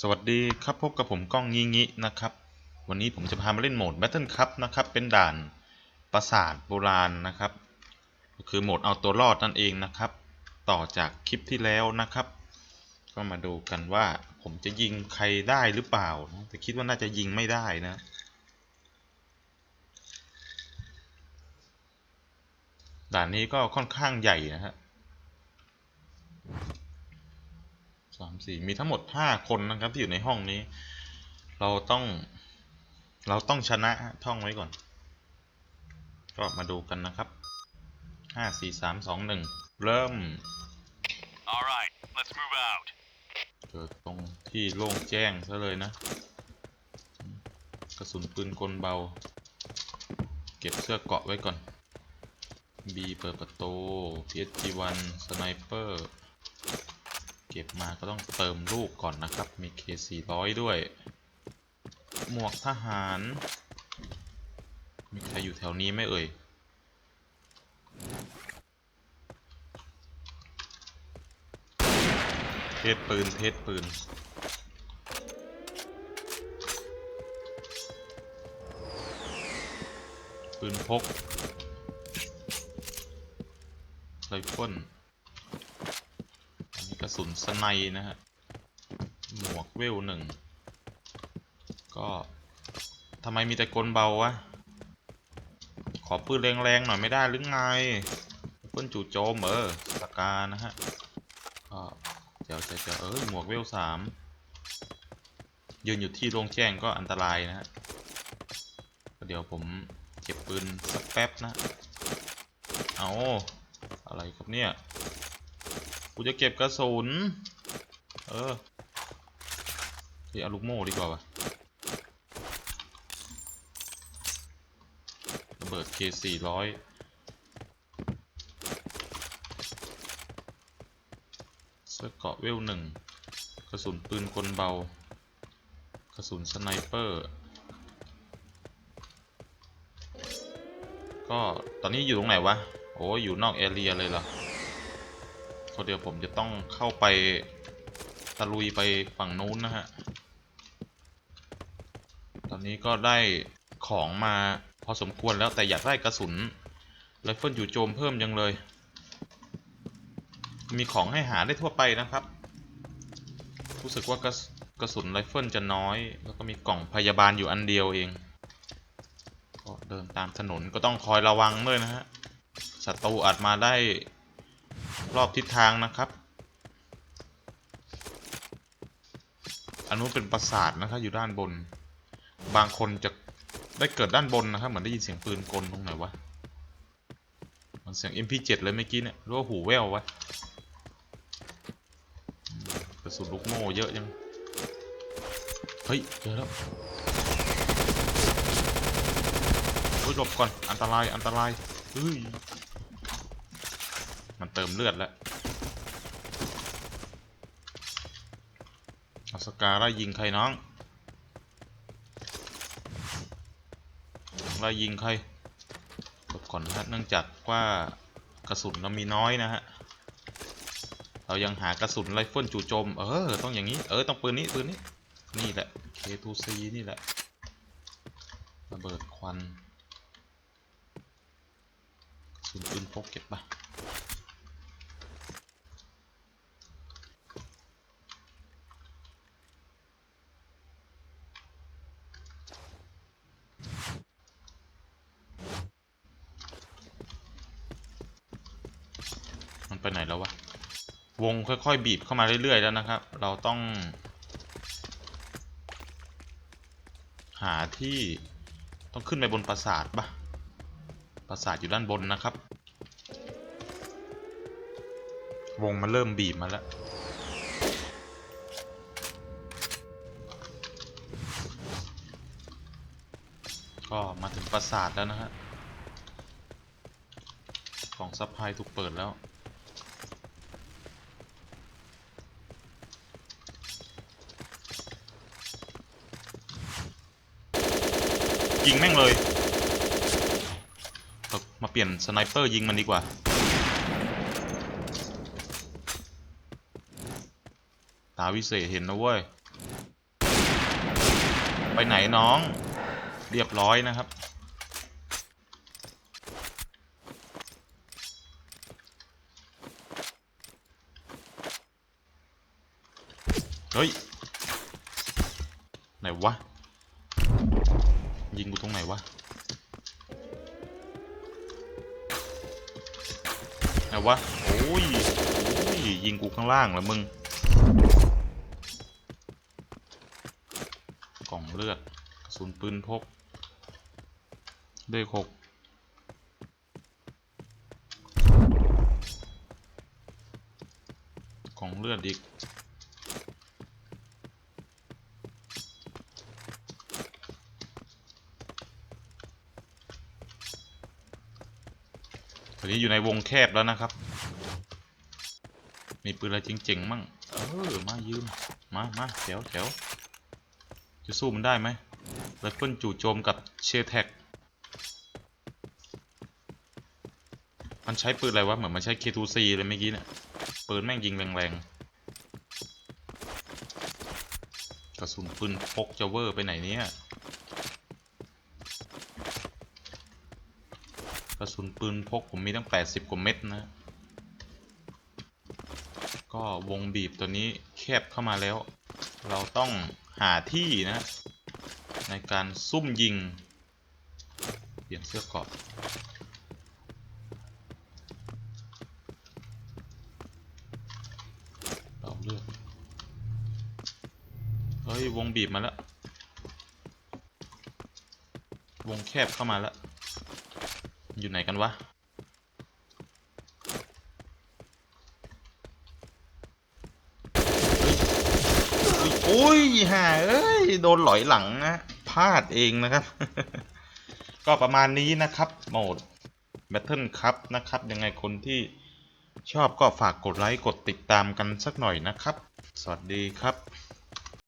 สวัสดีครับพบกับผมก้องงี้งี้นะครับ วันนี้ผมจะพามาเล่นโหมด Battle Cup นะครับ เป็นด่านปราสาทโบราณนะครับ ก็คือโหมดเอาตัวรอดนั่นเองนะครับ ต่อจากคลิปที่แล้วนะครับ ก็มาดูกันว่าผมจะยิงใครได้หรือเปล่านะแต่คิดว่าน่าจะยิงไม่ได้นะ ด่านนี้ก็ค่อนข้างใหญ่นะฮะ สามสี่มีทั้งหมดห้าคนนะครับ ที่อยู่ในห้องนี้ เราต้อง เราต้องชนะฮะท่องไว้ก่อน ก็มาดูกันนะครับห้าสี่สามสองหนึ่งเริ่ม All right, let's move out. เกิดตรงที่โล่งแจ้งซะเลยนะ กระสุนปืนกลเบา เก็บเสื้อเกราะไว้ก่อน B เปิดประตู PSG1 สไนเปอร์เก็บมาก็ต้องเติมลูกก่อนนะครับ มี K400 ด้วย หมวกทหาร มีใครอยู่แถวนี้ไหมเอ่ย เทสปืน เทสปืน ปืนพกไรเฟิลอันนี้กระ สุนสไนนะฮะ หมวกเวลหนึ่ง ก็ทำไมมีแต่กลเบาวะ ขอปืนแรงๆหน่อยไม่ได้หรือไงปืนจู่โจมเออสกานะฮะก็เดี๋ยวจะจะเอ้ยหมวกเวลสามยืนอยู่ที่โล่งแจ้งก็อันตรายนะฮะ เดี๋ยวผมเก็บปืนสักแป๊บนะ เอาอะไรครับเนี่ย กูจะเก็บกระสุน เออเฮ้ยเอาลูกโม่ดีกว่าวะระเบิด K 4 0 0เสื้อเกาะเวลหนึ่ง กระสุนปืนกลเบา กระสุนสไนเปอร์ ก็ตอนนี้อยู่ตรงไหนวะ โอ้อยู่นอกแอเรียเลยเหรอ ก็เดี๋ยวผมจะต้องเข้าไปตะลุยไปฝั่งนู้นนะฮะ ตอนนี้ก็ได้ของมาพอสมควรแล้วแต่อยากได้กระสุนไรเฟิลอยู่โจมเพิ่มยังเลย มีของให้หาได้ทั่วไปนะครับ รู้สึกว่ากระสกระสุนไรเฟิลจะน้อย แล้วก็มีกล่องพยาบาลอยู่อันเดียวเอง ก็เดินตามถนนก็ต้องคอยระวังด้วยนะฮะศัตรูอาจมาได้ รอบทิศทางนะครับ อันนู้นเป็นปราสาทนะครับ อยู่ด้านบน บางคนจะได้เกิดด้านบนนะครับ เหมือนได้ยินเสียงปืนกลตรงไหนวะ มันเสียง MP7 เลยเมื่อกี้เนี่ยหรู้ว่าหูแว่ววะกระสุนลูกโม่เยอะยัง เฮ้ยเจอแล้วโอ้ยหลบก่อน อันตราย อันตรายเฮ้ย มันเติมเลือดแล้วอาสกาไล่ยิงใครน้องไล่ยิงใครหลบก่อนนะฮะเนื่องจากว่ากระสุนเรามีน้อยนะฮะ เรายังหากระสุนไรเฟิลจู่โจม เออ ต้องอย่างนี้ เออ ต้องปืนนี้ ปืนนี้ นี่แหละ K2C นี่แหละ ระเบิดควันกระสุนปืนพกเก็บปะ ไปไหนแล้ววะ วงค่อยๆบีบเข้ามาเรื่อยๆแล้วนะครับ เราต้อง หาที่ต้องขึ้นไปบนปราสาทปะปราสาทอยู่ด้านบนนะครับ วงมันเริ่มบีบมาแล้วก็มาถึงปราสาทแล้วนะฮะกล่องซัพพลายถูกเปิดแล้ว ยิงแม่งเลยมาเปลี่ยนสไนเปอร์ยิงมันดีกว่า ตาวิเศษเห็นนะเว้ย ไปไหนน้อง เรียบร้อยนะครับ เฮ้ย ไหนวะ ยิงกูตรงไหนวะไหนวะ โอ้ยโอ้ย ยิงกูข้างล่างแล้วมึง กล่องเลือดกระสุนปืนพกเลขหกกล่องเลือดอีก อนนี้อยู่ในวงแคบแล้วนะครับ มีปืนอะไรจริงๆมั่ง เออ มายืม มามาแถวแถวจะสู้มันได้ไหมไรเฟิลจู่โจมกับเชแท็ก มันใช้ปืนอะไรวะ เหมือนมันใช้ K2C เลยเมื่อกี้เนี่ย ปืนแม่งยิงแรงๆ กระสุนปืนพกจะเวอร์ไปไหนเนี่ย กระสุนปืนพกผมมีตั้ง 80 กว่าเม็ดนะ ก็วงบีบตัวนี้แคบเข้ามาแล้ว เราต้องหาที่นะ ในการซุ่มยิง เปลี่ยนเสื้อกราะเราเลือก เฮ้ย วงบีบมาแล้ว วงแคบเข้ามาแล้ว อยู่ไหนกันวะ โอ้ยห่าเอ้ย โดนหลอยหลังนะ พลาดเองนะครับ ก็ประมาณนี้นะครับโหมด Battle Cup นะครับ ยังไงคนที่ชอบก็ฝากกดไลค์ กดติดตามกันสักหน่อยนะครับ สวัสดีครับ